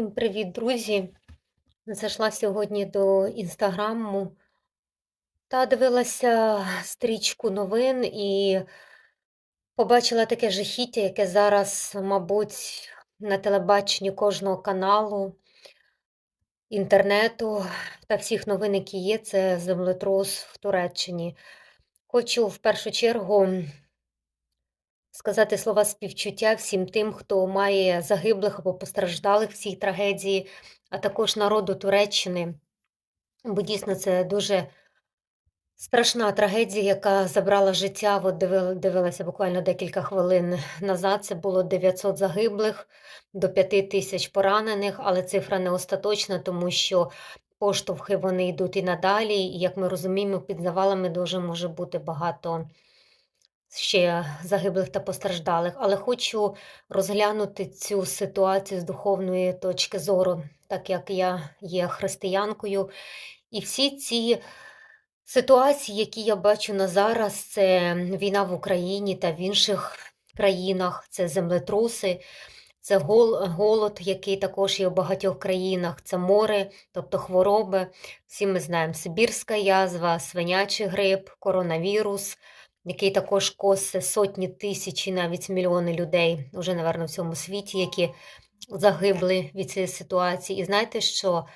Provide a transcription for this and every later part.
Всім привіт, друзі! Зайшла сьогодні до інстаграму та дивилася стрічку новин і побачила таке жахіття, яке зараз, мабуть, на телебаченні кожного каналу, інтернету та всіх новин, які є, це землетрус в Туреччині. Хочу в першу чергу сказати слова співчуття всім тим, хто має загиблих або постраждалих в цій трагедії, а також народу Туреччини. Бо дійсно це дуже страшна трагедія, яка забрала життя. От дивилася буквально декілька хвилин назад. Це було 900 загиблих, до 5 тисяч поранених, але цифра не остаточна, тому що поштовхи вони йдуть і надалі. І як ми розуміємо, під завалами дуже може бути багато ще загиблих та постраждалих, але хочу розглянути цю ситуацію з духовної точки зору, так як я є християнкою. І всі ці ситуації, які я бачу на зараз, це війна в Україні та в інших країнах, це землетруси. Це голод, який також є в багатьох країнах, це море, тобто хвороби. Всі ми знаємо Сибірська язва, свинячий грип, коронавірус, який також косе сотні тисяч і навіть мільйони людей уже, напевно, в цьому світі, які загибли від цієї ситуації. І знаєте, що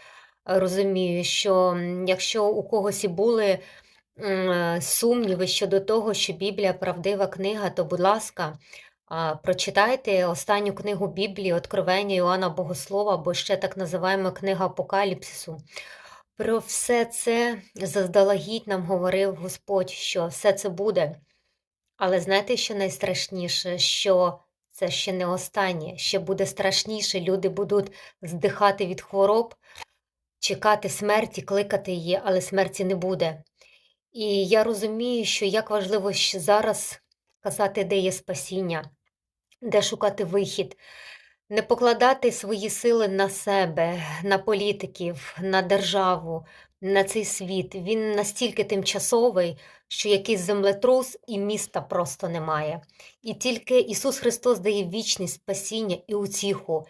розумію, що якщо у когось і були сумніви щодо того, що Біблія правдива книга, то, будь ласка, прочитайте останню книгу Біблії, Откровення Іоанна Богослова, або ще так називаємо книга Апокаліпсису. Про все це заздалегідь нам говорив Господь, що все це буде. Але знаєте, що найстрашніше? Що це ще не останнє, ще буде страшніше. Люди будуть здихати від хвороб, чекати смерті, кликати її, але смерті не буде. І я розумію, що як важливо ще зараз казати, де є спасіння, де шукати вихід, не покладати свої сили на себе, на політиків, на державу, на цей світ. Він настільки тимчасовий, що якийсь землетрус і міста просто немає. І тільки Ісус Христос дає вічність, спасіння і утіху.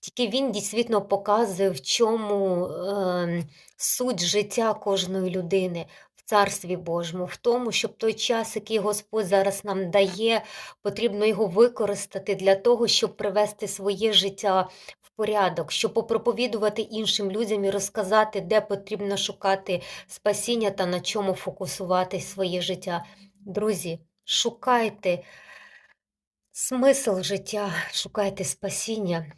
Тільки Він дійсно показує, в чому е, суть життя кожної людини Царстві Божому, в тому, щоб той час, який Господь зараз нам дає, потрібно його використати для того, щоб привести своє життя в порядок, щоб попроповідувати іншим людям і розказати, де потрібно шукати спасіння та на чому фокусувати своє життя. Друзі, шукайте смисл життя, шукайте спасіння